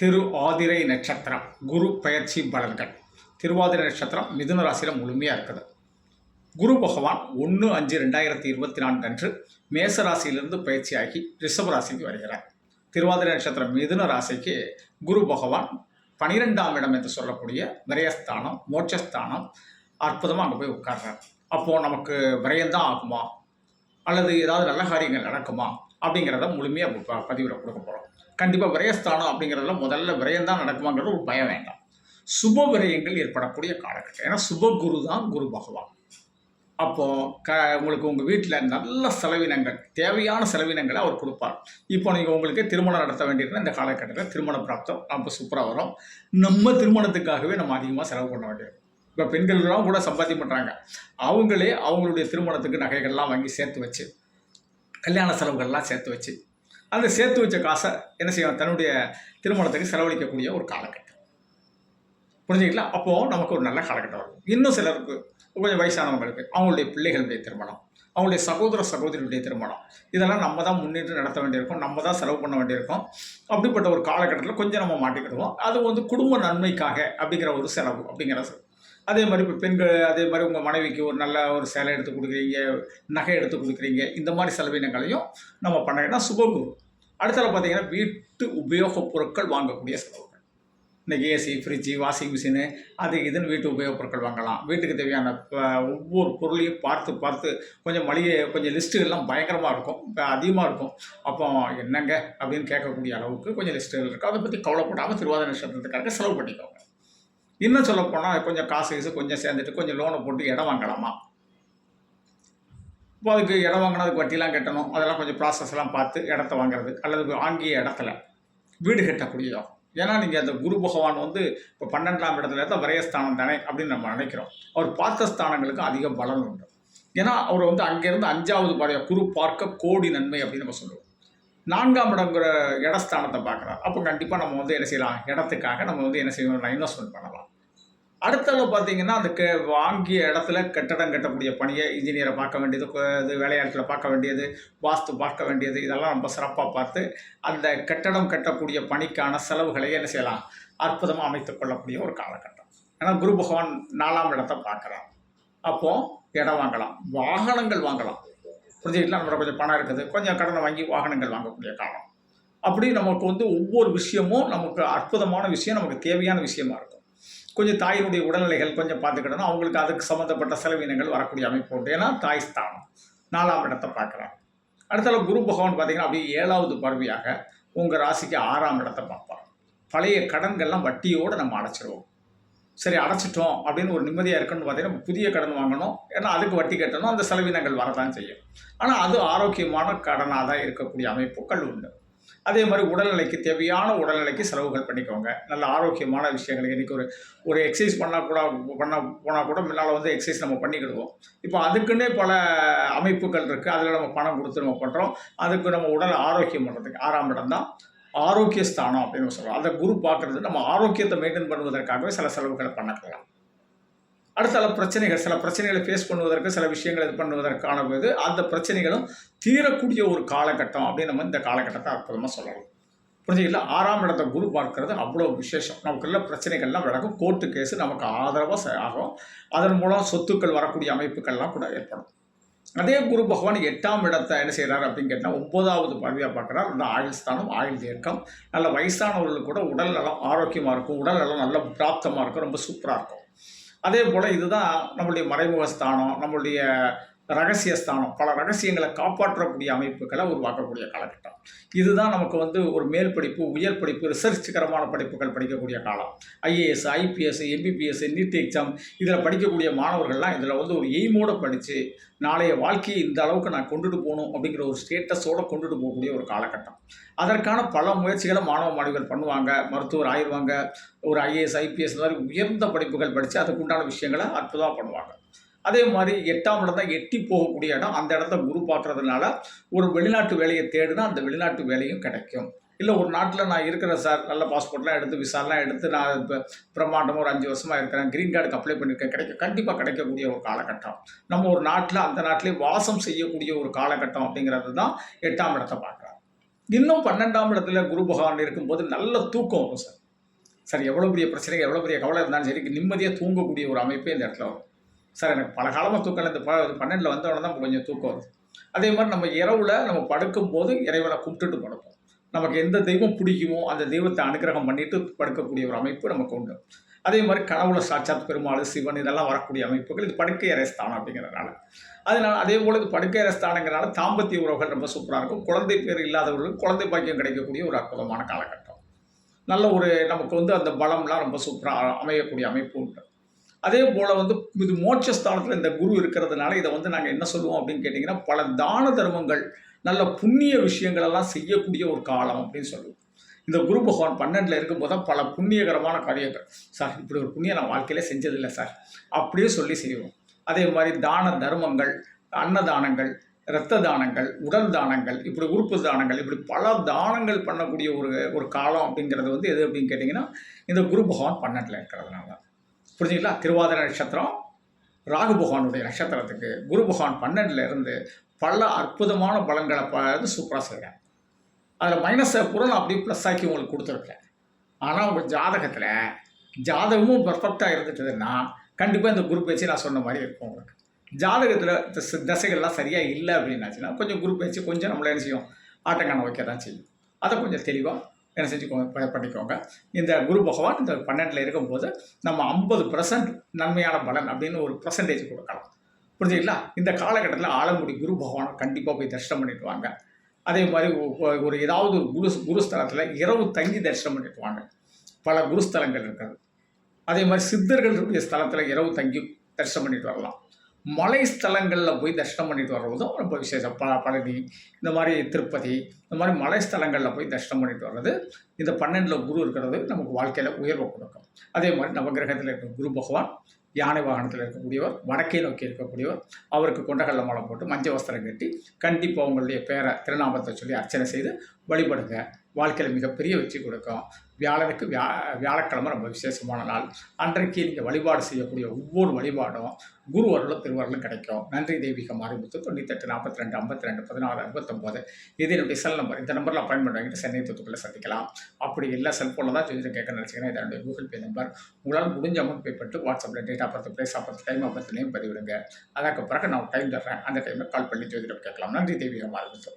திரு ஆதிரை நட்சத்திரம் குரு பயிற்சி பலன்கள். திருவாதிரை நட்சத்திரம் மிதுன ராசியில் முழுமையாக இருக்குது. குரு பகவான் ஒன்று அஞ்சு ரெண்டாயிரத்தி இருபத்தி நான்கு அன்று மேச ராசியிலிருந்து பயிற்சியாகி ரிஷப ராசிக்கு வருகிறார். திருவாதிரை நட்சத்திரம் மிதுன ராசிக்கு குரு பகவான் பனிரெண்டாம் இடம் என்று சொல்லக்கூடிய விரயஸ்தானம் மோட்சஸ்தானம் அற்புதமாக அங்கே போய் உட்கார்றார். அப்போது நமக்கு விரயம்தான் ஆகுமா? அல்லது ஏதாவது நல்ல காரியங்கள் நடக்குமா? அப்படிங்கிறத முழுமையாக ப பதிவில் கொடுக்க போகிறோம் கண்டிப்பாக விரயஸ்தானம் அப்படிங்கிறதுல முதல்ல விரயம் தான் நடக்குமாங்கிறது ஒரு பயம் வேண்டாம். சுப விரயங்கள் ஏற்படக்கூடிய காலகட்டம். ஏன்னா சுப குரு தான் குரு பகவான். அப்போது க உங்களுக்கு உங்கள் வீட்டில் நல்ல செலவினங்கள் தேவையான செலவினங்களை அவர் கொடுப்பார். இப்போ நீங்கள் உங்களுக்கு திருமணம் நடத்த வேண்டியிருந்தால் இந்த காலகட்டத்தில் திருமண பிராப்தம் ரொம்ப சூப்பராக வரும். நம்ம திருமணத்துக்காகவே நம்ம அதிகமாக செலவு பண்ண வேண்டியிருக்கும். இப்போ பெண்கள்லாம் கூட சம்பாத்தியம் பண்ணுறாங்க அவங்களே அவங்களுடைய திருமணத்துக்கு நகைகள்லாம் வாங்கி சேர்த்து வச்சு கல்யாண செலவுகள்லாம் சேர்த்து வச்சு அந்த சேர்த்து வச்ச காசை என்ன செய்யணும் தன்னுடைய திருமணத்துக்கு செலவழிக்கக்கூடிய ஒரு காலகட்டம். புரிஞ்சுங்களா அப்போது நமக்கு ஒரு நல்ல காலகட்டம் வரும். இன்னும் சிலருக்கு கொஞ்சம் வயசானவங்களுக்கு அவங்களுடைய பிள்ளைகளுடைய திருமணம் அவங்களுடைய சகோதர சகோதரியுடைய திருமணம் இதெல்லாம் நம்ம தான் முன்னிட்டு நடத்த வேண்டியிருக்கும் நம்ம தான் செலவு பண்ண வேண்டியிருக்கும். அப்படிப்பட்ட ஒரு காலகட்டத்தில் கொஞ்சம் நம்ம மாட்டிக்கிடுவோம். அது வந்து குடும்ப நன்மைக்காக அப்படிங்கிற ஒரு செலவு அப்படிங்கிற அதே மாதிரி இப்போ பெண்கள் அதே மாதிரி உங்கள் மனைவிக்கு ஒரு நல்ல ஒரு சேலை எடுத்து கொடுக்குறீங்க நகை எடுத்து கொடுக்குறீங்க இந்த மாதிரி செலவினங்களையும் நம்ம பண்ண சுபகுரு. அடுத்தது பார்த்தீங்கன்னா வீட்டு உபயோகப் பொருட்கள் வாங்கக்கூடிய செலவுகள். இன்றைக்கி ஏசி ஃப்ரிட்ஜு வாஷிங் மிஷினு அது இதுன்னு வீட்டு உபயோகப் பொருட்கள் வாங்கலாம். வீட்டுக்கு தேவையான ப- ஒவ்வொரு பொருளையும் பார்த்து பார்த்து கொஞ்சம் மளிகை கொஞ்சம் லிஸ்ட்டுகள்லாம் பயங்கரமாக இருக்கும் இப்போ அதிகமாக இருக்கும். அப்போ என்னங்க? அப்படின்னு கேட்கக்கூடிய அளவுக்கு கொஞ்சம் லிஸ்ட்டுகள் இருக்குது அதை பற்றி கவலைப்படாமல் திருவாதிரை நட்சத்திரத்துக்காக செலவு பண்ணிக்கோங்க. இன்னும் சொல்லப்போனால் கொஞ்சம் காசு கீசு கொஞ்சம் சேர்ந்துட்டு கொஞ்சம் லோனை போட்டு இடம் வாங்கலாமா? இப்போ அதுக்கு இடம் வாங்கினதுக்கு வட்டிலாம் கட்டணும். அதெல்லாம் கொஞ்சம் ப்ராசஸ்லாம் பார்த்து இடத்த வாங்குறது அல்லது வாங்கிய இடத்துல வீடு கட்டக்கூடிய யோகம் ஏன்னா நீங்கள் அந்த குரு பகவான் வந்து இப்போ பன்னெண்டாம் இடத்துல இருந்தால் விரயஸ்தானம் தானே அப்படின்னு நம்ம நினைக்கிறோம். அவர் பார்த்த ஸ்தானங்களுக்கு அதிக பலன் உண்டு. ஏன்னா அவர் வந்து அங்கேருந்து அஞ்சாவது பாதையாக குரு பார்க்க கோடி நன்மை அப்படின்னு நம்ம சொல்லுவோம். நான்காம் இடங்கிற இடஸ்தானத்தை பார்க்குறோம் அப்போ கண்டிப்பாக நம்ம வந்து என்ன செய்யலாம்? இடத்துக்காக நம்ம வந்து என்ன செய்யணும்? இன்வெஸ்ட்மெண்ட் பண்ணலாம். அடுத்தது பார்த்தீங்கன்னா அந்த கே வாங்கிய இடத்துல கட்டடம் கட்டக்கூடிய பணியை இன்ஜினியரை பார்க்க வேண்டியது இது வேலையாட்களை பார்க்க வேண்டியது வாஸ்து பார்க்க வேண்டியது இதெல்லாம் ரொம்ப சிறப்பாக பார்த்து அந்த கட்டடம் கட்டக்கூடிய பணிக்கான செலவுகளை என்ன செய்யலாம்? அற்புதமாக அமைத்து கொள்ளக்கூடிய ஒரு காலகட்டம். ஏன்னா குரு பகவான் நாலாம் இடத்தை பார்க்குறான் அப்போது இடம் வாங்கலாம். வாகனங்கள் வாங்கலாம். புரிஞ்சுக்கலாம் நம்மளோட கொஞ்சம் பணம் இருக்குது. கொஞ்சம் கடனை வாங்கி வாகனங்கள் வாங்கக்கூடிய காலம். அப்படி நமக்கு வந்து ஒவ்வொரு விஷயமும் நமக்கு அற்புதமான விஷயம் நமக்கு தேவையான விஷயமா இருக்கும். கொஞ்சம் தாயினுடைய உடல்நிலைகள் கொஞ்சம் பார்த்துக்கிடணும் அவங்களுக்கு அதுக்கு சம்மந்தப்பட்ட செலவினங்கள் வரக்கூடிய அமைப்பு உண்டு. ஏன்னா தாய் ஸ்தானம். நாலாம் இடத்தை பார்க்குறாங்க. அடுத்தால குரு பகவான் பார்த்தீங்கன்னா அப்படியே ஏழாவது பருவியாக உங்கள் ராசிக்கு ஆறாம் இடத்தை பார்ப்பார். பழைய கடன்கள்லாம் வட்டியோடு நம்ம அடைச்சிருவோம். சரி அடைச்சிட்டோம் அப்படின்னு ஒரு நிம்மதியாக இருக்குன்னு பார்த்தீங்கன்னா புதிய கடன் வாங்கணும். ஏன்னா அதுக்கு வட்டி கட்டணும். அந்த செலவினங்கள் வரதான் செய்யும். ஆனால் அது ஆரோக்கியமான கடனாக தான் இருக்கக்கூடிய அமைப்புகள் உண்டு. அதே மாதிரி உடல்நிலைக்கு தேவையான உடல்நிலைக்கு செலவுகள் பண்ணிக்கோங்க. நல்ல ஆரோக்கியமான விஷயங்கள். இன்றைக்கி ஒரு ஒரு எக்ஸசைஸ் பண்ணால் கூட பண்ண போனால் கூட முன்னால் வந்து எக்ஸசைஸ் நம்ம பண்ணிக்கிடுவோம். இப்போ அதுக்குன்னே பல அமைப்புகள் இருக்குது அதில் நம்ம பணம் கொடுத்து நம்ம பண்ணுறோம் அதுக்கு நம்ம உடல் ஆரோக்கியம் பண்ணுறதுக்கு ஆறாம் இடம் தான். ஆரோக்கிய ஸ்தானம் அப்படின்னு சொல்கிறோம் அதை குரு பார்க்குறது நம்ம ஆரோக்கியத்தை மெயின்டைன் பண்ணுவதற்காகவே சில செலவுகளை பண்ணக்கலாம். அடுத்த சில பிரச்சனைகள் சில பிரச்சனைகளை ஃபேஸ் பண்ணுவதற்கு சில விஷயங்களை இது பண்ணுவதற்கான போது அந்த பிரச்சனைகளும் தீரக்கூடிய ஒரு காலகட்டம் அப்படின்னு நம்ம இந்த காலகட்டத்தை அற்புதமாக சொல்லலாம். புரிஞ்சுக்கல? ஆறாம் இடத்த குரு பார்க்கறது அவ்வளோ விசேஷம். நமக்குள்ள பிரச்சனைகள்லாம் விளக்கும் கோர்ட்டு கேஸு நமக்கு ஆதரவாக ஆகும். அதன் மூலம் சொத்துக்கள் வரக்கூடிய அமைப்புகள்லாம் கூட ஏற்படும். அதே குரு பகவான் எட்டாம் இடத்தை என்ன செய்கிறார் அப்படின்னு கேட்டால் ஒன்பதாவது பார்வையாக பார்க்குறார். அந்த ஆயுள் ஸ்தானம் ஆயுள் தீர்க்கம் நல்ல வயசானவர்களுக்கு கூட உடல் நலம் ஆரோக்கியமாக இருக்கும் உடல் நலம் நல்ல பிராப்தமாக இருக்கும் ரொம்ப சூப்பராக இருக்கும். அதே போல் இதுதான் நம்மளுடைய மறைமுக ஸ்தானம் நம்மளுடைய ரகசிய ஸ்தானம் பல ரகசியங்களை காப்பாற்றக்கூடிய அமைப்புகளை உருவாக்கக்கூடிய காலகட்டம். இதுதான் நமக்கு வந்து ஒரு மேல் படிப்பு உயர் படிப்பு ரிசர்ச்கரமான படிப்புகள் படிக்கக்கூடிய காலம். IAS IPS MBBS NEET exam இதில் படிக்கக்கூடிய மாணவர்கள்லாம் இதில் வந்து ஒரு எய்மோடு படித்து நாளைய வாழ்க்கையை இந்த அளவுக்கு நான் கொண்டுட்டு போகணும் அப்படிங்கிற ஒரு ஸ்டேட்டஸோடு கொண்டுட்டு போகக்கூடிய ஒரு காலகட்டம். அதற்கான பல முயற்சிகளை மாணவ மாணவிகள் பண்ணுவாங்க மருத்துவர் ஆயிடுவாங்க ஒரு ஐஏஎஸ் ஐபிஎஸ் மாதிரி உயர்ந்த படிப்புகள் படித்து அதுக்குண்டான விஷயங்களை அற்புதமாக பண்ணுவாங்க. அதே மாதிரி எட்டாம் இடம் தான் எட்டி போகக்கூடிய இடம். அந்த இடத்த குரு பார்க்குறதுனால ஒரு வெளிநாட்டு வேலையை தேடினா அந்த வெளிநாட்டு வேலையும் கிடைக்கும். இல்லை ஒரு நாட்டில் நான் இருக்கிறேன் சார் நல்ல பாஸ்போர்ட்லாம் எடுத்து விசாலாம் எடுத்து நான் இப்போ பிரம்மாண்டமாக ஒரு அஞ்சு வருஷமாக இருக்கிறேன். க்ரீன் கார்டுக்கு அப்ளை பண்ணியிருக்கேன் கிடைக்கும் கண்டிப்பாக கிடைக்கக்கூடிய ஒரு காலகட்டம். நம்ம ஒரு நாட்டில் அந்த நாட்டிலே வாசம் செய்யக்கூடிய ஒரு காலகட்டம் அப்படிங்கிறது தான் எட்டாம் இடத்தை பார்க்குறாங்க இன்னும் பன்னெண்டாம் இடத்துல குரு பகவான் இருக்கும்போது நல்ல தூக்கம் வரும் சார். சார் எவ்வளோ பெரிய பிரச்சனை எவ்வளோ பெரிய கவலை இருந்தாலும் சரி நிம்மதியாக தூங்கக்கூடிய ஒரு அமைப்பே இந்த இடத்துல வரும். சார் எனக்கு பல காலமாக தூக்கம் இந்த ப பன்னெண்டில் வந்தவொடனே தான் கொஞ்சம் தூக்கம் வருது. அதே மாதிரி நம்ம இரவில் நம்ம படுக்கும்போது இறைவனை கும்பிட்டுட்டு படுப்போம். நமக்கு எந்த தெய்வம் பிடிக்குமோ அந்த தெய்வத்தை அனுகிரகம் பண்ணிட்டு படுக்கக்கூடிய ஒரு அமைப்பு நமக்கு உண்டு. அதே மாதிரி கடவுளை சாட்சாத் பெருமாள் சிவன் இதெல்லாம் வரக்கூடிய அமைப்புகள் இது படுக்கை அறை ஸ்தானம் அப்படிங்கிறதுனால. அதனால அதே போல் இது படுக்கை அறை ஸ்தானங்கிறனால தாம்பத்திய உறவுகள் ரொம்ப சூப்பராக இருக்கும். குழந்தை பேர் இல்லாதவர்களுக்கு குழந்தை பாக்கியம் கிடைக்கக்கூடிய ஒரு அற்புதமான காலகட்டம். நல்ல ஒரு நமக்கு வந்து அந்த பலம்லாம் ரொம்ப சூப்பராக அமையக்கூடிய அமைப்பு உண்டு. அதே போல் வந்து இது மோட்சஸ்தானத்தில் இந்த குரு இருக்கிறதுனால இதை வந்து நாங்கள் என்ன சொல்லுவோம் அப்படின்னு கேட்டிங்கன்னா பல தான தர்மங்கள் நல்ல புண்ணிய விஷயங்களெல்லாம் செய்யக்கூடிய ஒரு காலம் அப்படின்னு சொல்லுவோம். இந்த குரு பகவான் பன்னெண்டில் இருக்கும்போது தான் பல புண்ணியகரமான காரியங்கள். சார் இப்படி ஒரு புண்ணியம் நான் வாழ்க்கையிலே செஞ்சதில்லை சார். அப்படியே சொல்லி செய்வோம். அதே மாதிரி தான தர்மங்கள் அன்னதானங்கள் இரத்த தானங்கள் உடல் தானங்கள் இப்படி உறுப்பு தானங்கள் இப்படி பல தானங்கள் பண்ணக்கூடிய ஒரு ஒரு காலம் அப்படிங்கிறது வந்து எது அப்படின்னு கேட்டிங்கன்னா இந்த குரு பகவான் பன்னெண்டில் இருக்கிறதுனால புரிஞ்சுங்களா திருவாதிரை நட்சத்திரம் ராகு பகவானுடைய நட்சத்திரத்துக்கு குரு பகவான் பன்னெண்டுல இருந்து பல அற்புதமான பலன்களை பார்த்து சூப்பராக செய்கிறேன் அதில் மைனஸை கூட நான் அப்படியே ப்ளஸ் ஆக்கி உங்களுக்கு கொடுத்துருக்கேன். ஆனால் உங்கள் ஜாதகத்தில் ஜாதகமும் பர்ஃபெக்டாக இருந்துட்டதுன்னா கண்டிப்பாக இந்த குரூப் பேச்சு நான் சொன்ன மாதிரி இருக்கும் உங்களுக்கு. ஜாதகத்தில் தசைகள்லாம் சரியாக இல்லை அப்படின்னாச்சுன்னா கொஞ்சம் குரூப் பேச்சு கொஞ்சம் நம்மள என்ன செய்யும்? ஆட்டங்கான வைக்க தான் செய்யும். அதை கொஞ்சம் தெளிவாக என்ன செஞ்சுக்கோங்க பண்ணிக்கோங்க. இந்த குரு பகவான் இந்த பன்னெண்டில் இருக்கும்போது நம்ம ஐம்பது பர்சன்ட் நன்மையான பலன் அப்படின்னு ஒரு பர்சன்டேஜ் கொடுக்கலாம். புரிஞ்சுங்களா? இந்த காலகட்டத்தில் ஆலங்குடி குரு பகவானை கண்டிப்பாக போய் தரிசனம் பண்ணிட்டு வாங்க. அதே மாதிரி ஒரு ஏதாவது ஒரு குரு குருஸ்தலத்தில் இரவு தங்கி தரிசனம் பண்ணிட்டு வாங்க. பல குருஸ்தலங்கள் இருக்கிறது அதே மாதிரி சித்தர்களுடைய ஸ்தலத்தில் இரவு தங்கி தரிசனம் பண்ணிட்டு வரலாம். மலை ஸ்தலங்களில் போய் தரிசனம் பண்ணிட்டு வர்றதும் ரொம்ப விசேஷம். ப பழனி இந்த மாதிரி திருப்பதி இந்த மாதிரி மலை ஸ்தலங்களில் போய் தரிசனம் பண்ணிட்டு வர்றது இந்த பன்னெண்டில் குரு இருக்கிறது நமக்கு வாழ்க்கையில் உயர்வை கொடுக்கும். அதே மாதிரி நவகிரகத்தில் இருக்கிற குரு பகவான் யானை வாகனத்தில் இருக்கக்கூடியவர் வடக்கே நோக்கி இருக்கக்கூடியவர் அவருக்கு கொண்டகல்ல மாலை போட்டு மஞ்சள் வஸ்திரம் கட்டி கண்டிப்பாக உங்களுடைய பேரை திருநாமத்தை சொல்லி அர்ச்சனை செய்து வழிபடுங்க. வாழ்க்கையில் மிகப்பெரிய வெற்றி கொடுக்கும். வியாழனுக்கு வியா வியாழக்கிழமை ரொம்ப விசேஷமான நாள். அன்றைக்கு நீங்கள் வழிபாடு செய்யக்கூடிய ஒவ்வொரு வழிபாடும் குரு அருளும் கிடைக்கும். நன்றி தெய்வீக ஆரம்பித்து தொண்ணூத்தெட்டு நாற்பத்தி ரெண்டு ஐம்பத்தி ரெண்டு பதினாறு அறுபத்தொம்போது. இது என்னுடைய செல் நம்பர் இந்த நம்பரில் அப்பாயின்மெண்ட் வாங்கிட்டு சென்னை தூத்துக்குள்ளே சந்திக்கலாம். அப்படி இல்லை செல்ஃபோனில் தான் ஜோதிடம் கேட்க நினச்சிங்கன்னா இது என்னுடைய கூகுள் பே நம்பர் உங்களால் முடிஞ்ச அமௌண்ட் பே பண்ணிட்டு வாட்ஸ்அப்பில் date of place of time of name பதிவிடுங்க. அதற்கு பிறகு நான் டைம் தர்றேன். அந்த டைமில் கால் பண்ணி ஜோதிடம் கேட்கலாம். நன்றி தெய்வீக மாரிமுத்து